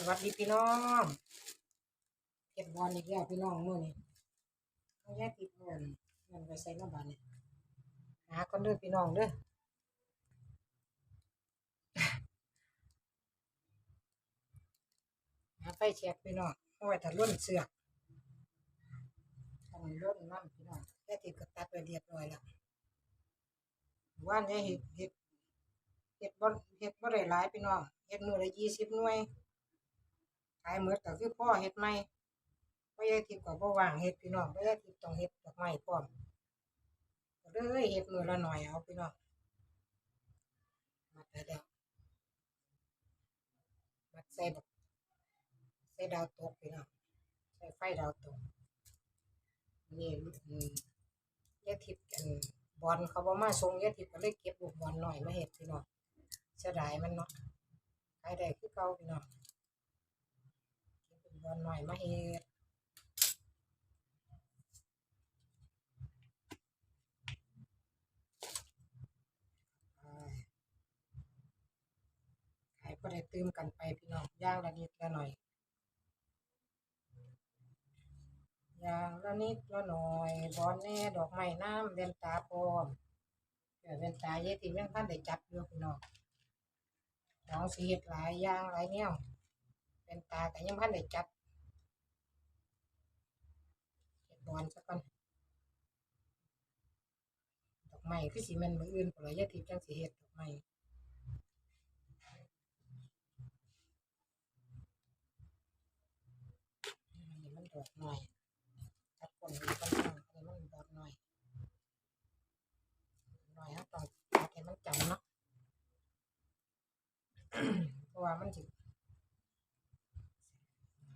สวัสดีพี่น้องเก็บบอลอีกแล้วพี่น้องมื้อนี้เอาแยกติดบอลเงินไปใส่น้ำบานนี่หาคนเด้อพี่น้องเด้อหาไฟแชกพี่น้องเอาไว้ถ้าล้นเสือกต้องล้นน้ำพี่น้องแค่ติดก็ตัดไปเรียบร้อยแล้วว่านเนี่ยเห็ดเห็ดเห็ดบ่เห็ดบ่ได้หลายพี่น้องเห็ดมื้อละยี่สิบหน่วยายหมดก็คือพ่อเฮ็ดใหม่บ่ยายทิพย์ก็บ่ว่างเฮ็ดพี่น้องบ่ยายทิพย์ต้องเฮ็ดดอกไม้พร้อมก็เลยเฮ็ดมือละหน่อยเอาพี่น้องมาได้แล้วมาใส่บักใส่ดาวตกพี่น้องใส่ไฟดาวตกนี่ยายทิพย์อันบอลเขาบ่มาส่งยายทิพย์ก็เลยเก็บลูกบอลหน่อยมาเฮ็ดพี่น้องเสียดายมันเนาะขายได้คือเก่าพี่น้อง บอลหน่อยมาเฮ็ดขายก็ได้ตื่มกันไปพี่น้องย่างละนิดละหน่อยย่างละนิดละหน่อยบอลแน่ดอกไม้น้ำเวนตาพร้อมเดี๋ยวเวนตาเยติยังท่านได้จับอยู่พี่น้องน้องสีเฮ็ดหลายอย่างหลายแนว เป็นตาแต่ยังพันได้จับเฮ็ดบอลสักก่อนดอกไม้คือสีมันมืออื่นพุ่นล่ะทิพย์จังสีเห็ดดอกไม้มันดอกน้อยตัดคนนี้ก่อนอันนี้มันดอกน้อยน้อยเฮาต้องตัดให้มันจำเนาะ เพราะว่ามันสิ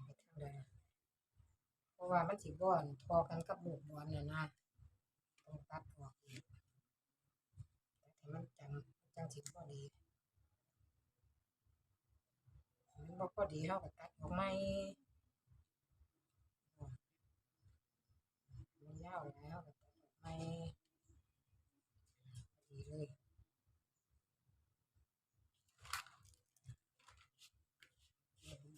ไปทางใดอะเพราะ ว่ามันสิบ่อนพอกันกับหมูบอลน่ะนะต้องตัดออกอีกแต่มันจังจังสิพอดีมันบ่พอดีเฮาก็ตัดออกใหม่มันยาวหลายเฮาก็ตัดออกใหม่พอดีเลยเก็บเลย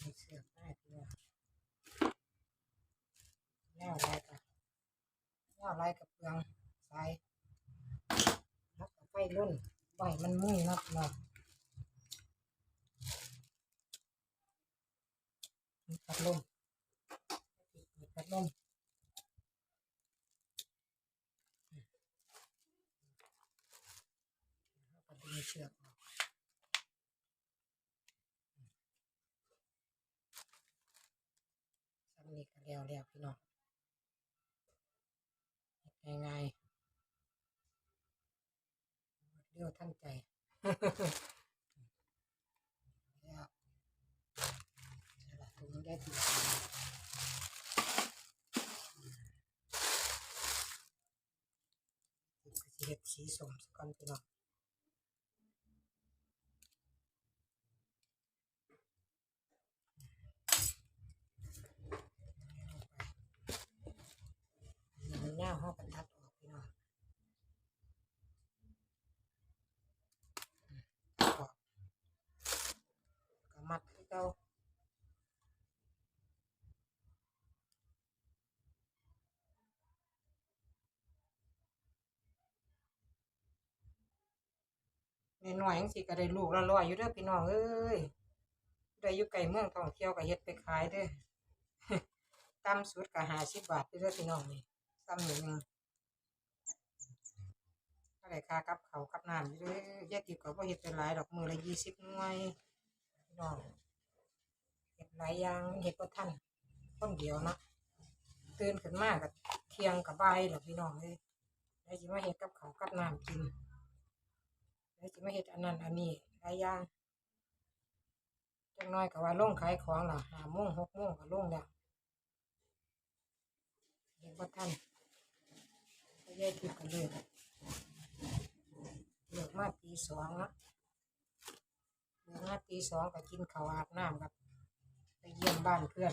มีเสือกได้พี่น้องแนวอะไรก็แนวอะ ไรกับเปลืองใส่แล้วก็ไฟรุ่นปล่อยมันมุ่งเนักเนาะมีพัดลมมีพัดลมแล้วก็ดึงเชือกออกสำนีก็แล้วแล้วพี่น้องเฮ็ดง่าย ๆเร็วทั้งใจแล้วสลัดถุงได้ทีเห็ดสีส้มสกก่อนพี่น้องเอาไปอันนี้มันยาวเฮาก็ตัดออกพี่น้องตัดออกก็มัดคือ เก่าหน่อยๆจังสิก็ได้ลูกละร้อยอยู่เด้อพี่น้องเอ้ยได้อยู่ไกลเมืองท่องเที่ยวก็เฮ็ดไปขายเด้อต่ำสุดก็50บบาทเด้อพี่น้องนี่ซ้ำนี่หนึ่งก็ได้ค่ากับเขากับน้ำอยู่เด้อยายติบก็บ่เฮ็ดเป็นหลายดอกมือละ20หน่วยพี่น้อง เฮ็ดหลายอย่างเฮ็ดบ่ทันคนเดียวนะตื่นขึ้นมาก็เที่ยงก็บ่ายแล้วพี่น้องเอ้ยแล้วสิมาเฮ็ดกับเขากับน้ำกินแล้วสิมาเฮ็ดอันนั้นอันนี้หลายอย่างจังน้อยก็ว่าลงขายของล่ะห้าโมงหกโมงก็ลงแล้วเฮ็ดบ่ทันก็ยายทิพย์ก็เลิกเลิกมาตีสองนะเลิกมาตีสองก็กินข้าวอาบน้ำกับ เยี่ยมบ้านเพื่อน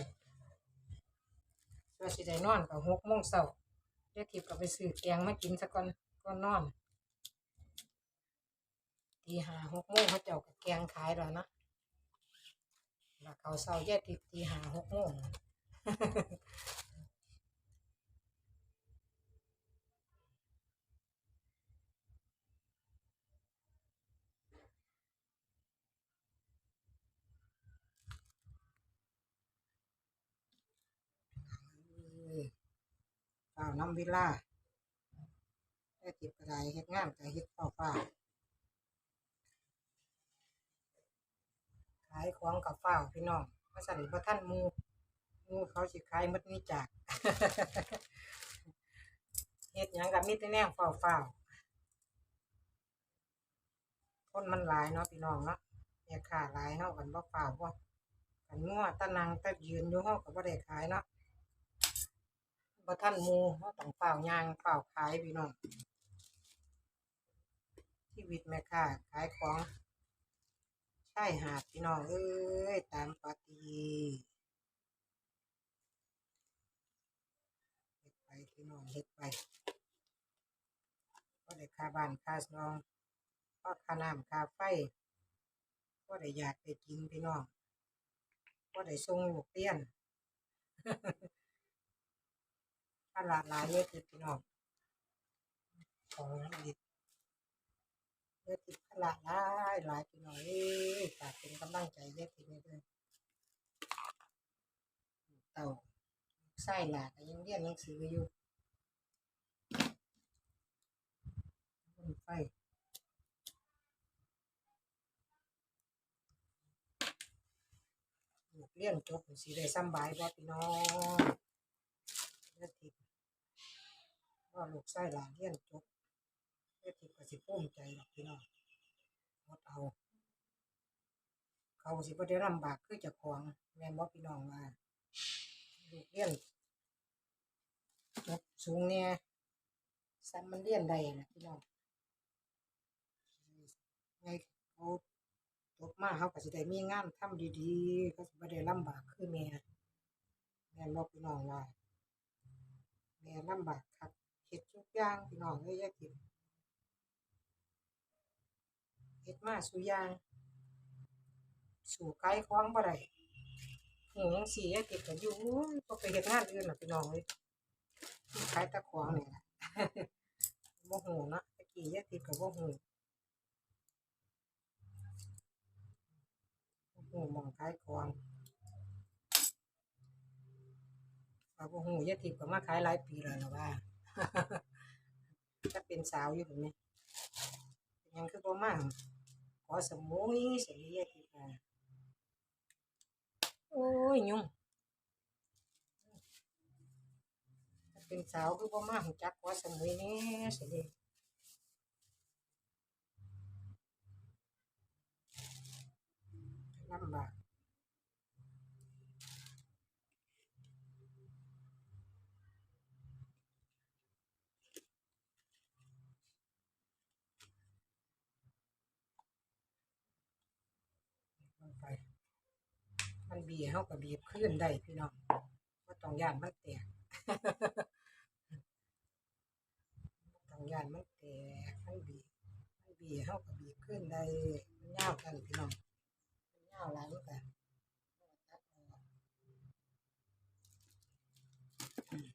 ส่วนสิได้นอนกับหกโมงเช้ายายทิพย์ก็ไปซื้อแกงมากินสักก่อนก่อนนอนตีหาหกโมงเขาเจ้ากับแกงขายแล้วนะแล้วเขาเศร้าแยกติดตีหาหกโมง เฝ้า น้ำวิลาได้ติดกระไดเฮ็ดงานกับเฮ็ดเฝ้าเฝ้าขายของกับเฝ้าพี่น้องมาสั่นบ่ท่านมูมูเขาสิขายหมดนี้จากเฮ็ดยังกับมีแต่แนวเฝ้าเฝ้าคนมันหลายเนาะพี่น้องเนาะแม่ค้าหลายเฮากันบ่เฝ้าบ่กันงัวตะนังตะยืนอยู่เฮาก็บ่ได้ขายเนาะ บ่ทันมูเราต้องเฝ้ายางเฝ้าขายพี่น้องชีวิตแม่ค้าขายของใช่หาดพี่น้องเอ้ยตามปกติเฮ็ดไปพี่น้องเฮ็ดไปก็ได้ค่าบ้านค่าซองก็ค่าน้ำค่าไฟก็ได้อยากได้กินพี่น้องก็ได้ส่งลูกเรียน ตลาดหลายเยอะติดพี่น้องของดิบเยอะติดตลาดหลายหลายพี่น้องเอ้ยฝากเป็นกำลังใจเยอะติดได้วยเต่าไส้หลากยังเรียนหนังสืออยู่ไฟเรียนจบสีได้สำบายบ่พี่น้อง ยอะติดว่าลูกไส้หลานเรียนจบแม่ทิพย์ก็สิภูมิใจหรอกพี่น้องหมดเอา เขาสิบ่ได้ลำบากคือจะของแม่นบ่พี่น้องว่าลูกเรียนจบสูงเนี่ยซ้ำมันเรียนได้นะพี่น้องไงเขาจบมาเขาก็สิได้มีงานทำดีๆเขาสิบ่ได้ลำบากคือแม่แม่นบ่พี่น้องว่า แม่ลำบากครับเฮ็ดทุกอย่างพี่น้องเอ้ยอย่ากินเฮ็ดมาสู่อย่างสู่ไกลของบ่ได้หูจังซี่อย่ากินก็อยู่บ่ไปเฮ็ดงานอื่นล่ะพี่น้องเอ้ยขายตะของนี่ล่ะบ่ฮู้เนาะตะกี้ย่ากินก็บ่ฮู้บ่ฮู้หมองขายของ ว่าบ่ฮู้อย่าทิพย์ก็มาขายหลายปีแล้วละว่าถ้าเป็นสาวอยู่แบบนี้ยังคือบ่มาขอสมุยสลียติค่ะโอ้ยยุ่งถ้าเป็นสาวคือบ่มาหจักขอสมุยนี่สลีลำบากลงไป มัน บีบเฮาก็บีบขึ้นได้พี่น้องบ่ต้องย่านมันแตกบ่ต้องย่านมันแตกมันบีบมันบีบเฮาก็บีบขึ้นได้มันยาวกันพี่น้องมันยาวหลายมันก็ตัดออกอืม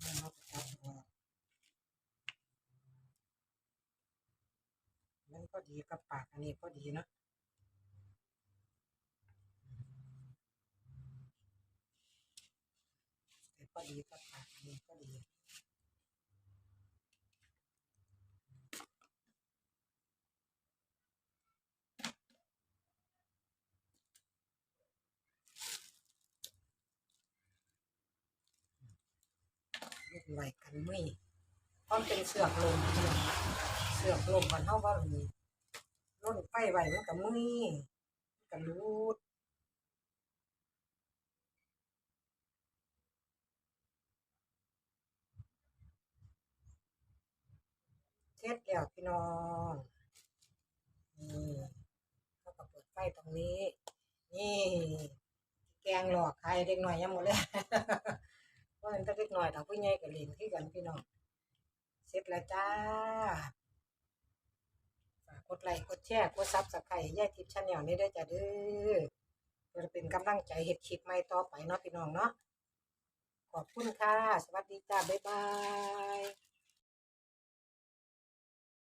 แล้วเราก็ตัดออกมันก็ดีกับปากอันนี้ก็ดีเนาะ แต่ ก็ดีก็ปากดีก็ดีเรียกไหวกันไม่พราะมันเป็นเสือกลมเสือกลมกันเท่าว่ามีร่นไฟไหวมันกับมือมันกับรูด เช็ดแล้วพี่น้องนี่เขาก็เปิดไฟตรงนี้ นี่ แกงหลอกใครเด็กหน่อยยังหมดเลยเพราะฉะนั้นถ้าเด็กหน่อยถ้าผู้ใหญ่ก็เล่นที่กันพี่น้องเสร็จแล้วจ้า กดไลค์กดแชร์กดซับสไครต์แย่ทิพย์ชาแนลนี่ได้จ้าเด้อพื่อเป็นกำลังใจเฮ็ดคลิปใหม่ต่อไปเนาะพี่น้องเนาะขอบคุณค่ะ สวัสดีจ้า บ๊ายบาย